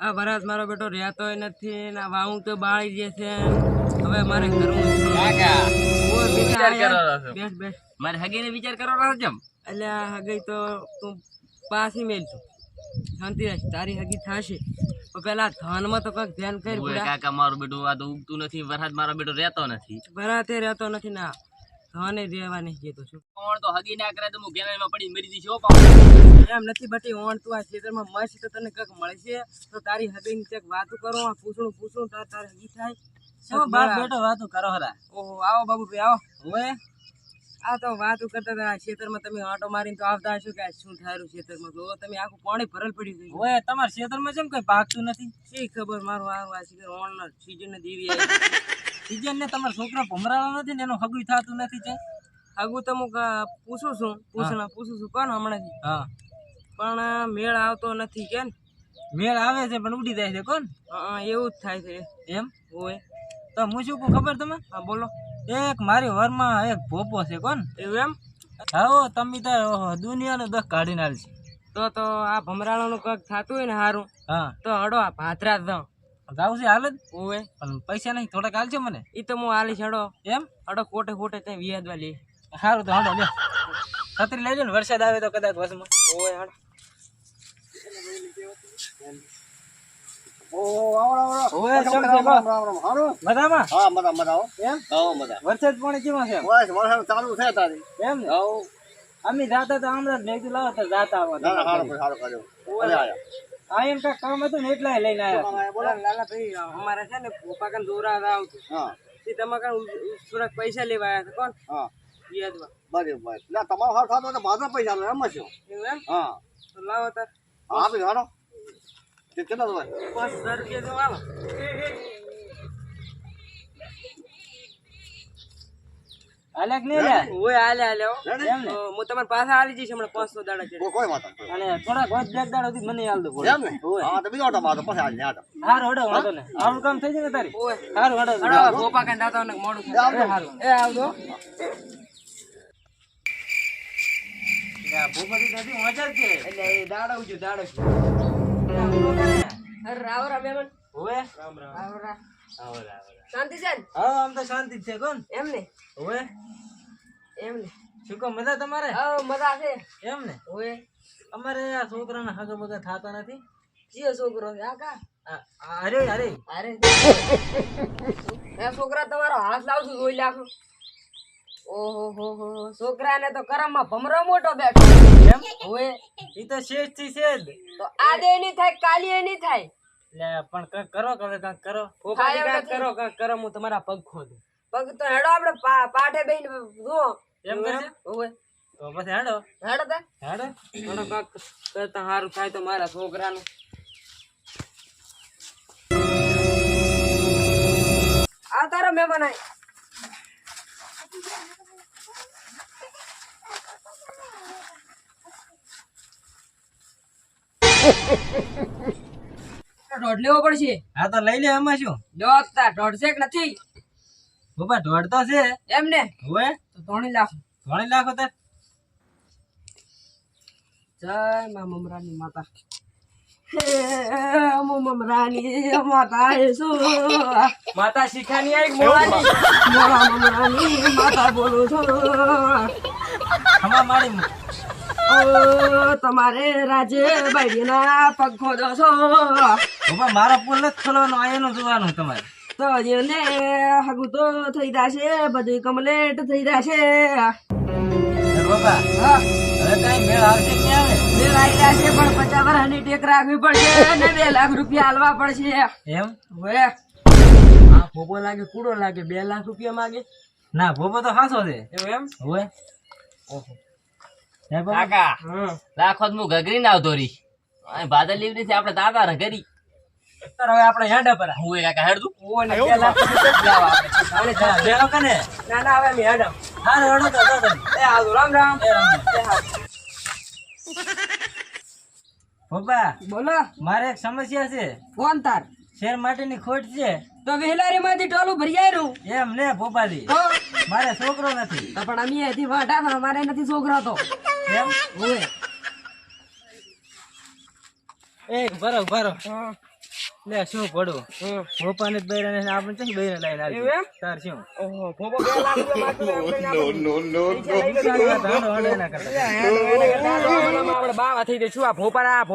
આ વરાત મારો બેટો રહેતો નથી ને વાવું તો બાળી જાય છે. હવે મારે કરવું. બેસ બેસ. મારે હગીને વિચાર કરો રહ્યો છે અલ્યા હગઈ તો તું પાછી મેલ છું શાંતિ રાખ તારી હગી થશે. તો પેલા ધનમાં તો કંઈક ધ્યાન કરી કાકા મારું બેટું આ તો ઉગતું નથી. વરસાદ મારો બેટો રહેતો નથી. વરાતે રહેતો નથી ના ધને દેવા નહીં જતો છું કોણ તો હગી ના કરે તો હું કેનાલમાં પડી મરી દીશો એમ નથી બટી ઓણ તું આ ખેતરમાં મસ્ત તો તને કંઈક મળશે. તો તારી હગીની ચેક વાતો કરો આ પૂછણું પૂછું તાર તારે હગી થાય. શું બાપ બેટો વાતો કરો હરા. ઓહો આવો બાબુ ભાઈ આવો. હવે? આ તો વાતો કરતા હતા આ ખેતરમાં તમે આંટો મારીને તો આવતા હશો કે શું થાયું ખેતરમાં? તો તમે આખું પાણી ભરલ પડ્યું ગયું હોય તમારા ક્ષેત્રમાં કેમ કઈ પાકતું નથી? શી ખબર મારું આ વાસી ઓણ સીઝન ને દેવી સીઝન ને તમારો છોકરો ભમરાળો નથી ને એનું હગું થતું નથી છે આગું તો હું પૂછું છું પૂછણા પૂછું છું કોણ હમણાંથી? હા. પણ મેળ આવતો નથી કે મેળ આવે છે પણ ઉડી જાય છે કોણ? એવું જ થાય છે. એમ? હોય. તો હું શું કહું ખબર તમે હા બોલો. એક મારી વરમાં એક ભોપો છે કોણ? એવું એમ? હાઓ તમે તો દુનિયાનું દખ કાઢીને આલ છે. તો તો આ ભમરાળાનું કંઈક થતું હોય ને સારું હા. તો હડો આ ભાતરા દઉં જાવ છે હાલ જ ઓય પણ પૈસા નહીં થોડાક હાલ છે મને. એ તો હું હાલી છડો. એમ? અડો ખોટે ખોટે તે વ્યાજવા લે. સારું તો હાડો લે. છત્રી લઈ લે ને વરસાદ આવે તો કદાચ વસમાં. ઓય હડો ઓય ચમ છે બા? મજામાં? હા મજા મજા હો. એમ? હો મજા. વરસાદ પાણી કેવા છે? બસ વરસાદ ચાલુ છે તારી. એમ ને? હો. અમે જાતા તો હમણાં જ મેં લાવો તો જાતા આવો આ એમ કાંઈક કામ હતું ને એટલા લઈને આવ્યા બોલો. લાલા ભાઈ અમારે છે ને પપ્પા કાન દોરા આવતું હા. તે તમે કાન થોડાક પૈસા લેવા આવ્યા હતા. કોણ? હા. વ્યાજવા બરાબર ના તમારો હાથ થતો તો મારા પૈસા લે એમ જ છો. એવું એમ? હા. તો લાવો તાર. હા આપી હાલો. તે કેટલા પાંચ હજાર રૂપિયા તો આવો. અલગ નહીં લે. ઓય હાલે હાલે હો. લે ને? એમ ને. હું તમારે પાસે આલી જઈશ હમણાં પાંચસો દાડા છે કોઈ- કોઈ વાંધો નહીં. અને થોડાક વધ બેગ દાડો સુધી મને હાલ દો એમ ને? હા તો બીજો ઓટો મારો પછી આજે આટો હારું હડો વાંધો ને આવું કામ થઈ જાય ને તારી. ઓય. હારું હડો હડો ગોપા કાન દાતા ને મોડું એ થાય. આવજો. એ આવજો ભૂપતિ નથી મજા છે. એટલે એ દાડવજો દાડવજો અરે રાવ રામ ઓવે રામ રામ શાંતિ છે હા આમ તો શાંતિ છે. કોણ? એમ ને ઓવે? એમ ને શું કહો મજા તમારે? હા મજા છે. એમ ને અમારે આ છોકરાના હગા બગા થતા નથી. જીઓ છોકરો? છે આ કા? આ- આ અરે અરે. અરે. એ છોકરા તમારો હાથ લાવશું જોઈ લાખો ઓહો હો હો છોકરાને તો કરમમાં ભમરો મોટો બેઠો. એમ? હોય એ તો શેષથી જ. તો આજે નહીં થાય કાલી નહીં થાય. પણ કંઈક કરો કવે હવે કંઈક કરો. થાય એવું કરો કાંઈક કરો હું તમારા પગ ખોદું. પગ તો હેડો આપણે પાઠે બેહીને જુઓ. એમ કરે ઓય તો પછી હેડો. હેડો તે. હેડો. હેડો કાંઈક કરતા સારું થાય તો મારા છોકરાનું. આ તારો મહેમાન આય. દોઢ લેવો પડશે. હા તો લઈ લે એમાં શું? દોઢ તા ઢોઢ છે કે નથી? બાપા ઢોઢ તો છે. એમ ને હવે? તો ત્રણે લાખ. ઘણી લાખ હતા જય મા મમરાની માતા. મમરાની માતા માતા શીખાની આઈ મોરાની મોરા મમરાની માતા બોલું છું. તમારે રાજે બાઈના પગ ખોદો છો. બાપા મારા પુલ નથી ખોલવાનો આયનું જોવાનું તમારે. તો ને હગુ તો થઈ જશે બધું કમ્પ્લેટ થઈ જશે. બાપા હા. હવે કઈ મેળ આવશે કે નહીં આવે? જશે પણ પચાસ વર્ષની ટેક રાખવી પડશે ને બે લાખ રૂપિયા હાલવા પડશે. એમ? હવે. આ ભોગો લાગે કૂડો લાગે બે લાખ રૂપિયા માગે. ના ભોપો તો ખાસો છે. એવું એમ? હવે? હે બાપા કાકા હા. લાખો હું ગગરી ના આવતો ભાદર લીવડી થી આપણે દાદા ને ગરી હવે આપણે હેડા પર. હું કાકા હેડ? દઉં કને? ના ના હવે મેં તો એ આવજો રામ રામ. પપ્પા બોલો. મારે એક સમસ્યા છે. કોણ તાર? શેર માટેની ખોટ છે. તો વેલારી માંથી ટોલું ભરી આવ્યું એમ ને પોપાજી મારે છોકરો નથી. પણ અમે વાટા મારે નથી છોકરા તો. એમ ઓય એ ભરો ભરો લે શું પડું ભોપા ને બૈરા આપણે છે બૈરા તાર શું ઓહો ભોપા બે લાખ રૂપિયા નો નો નો નો નો નો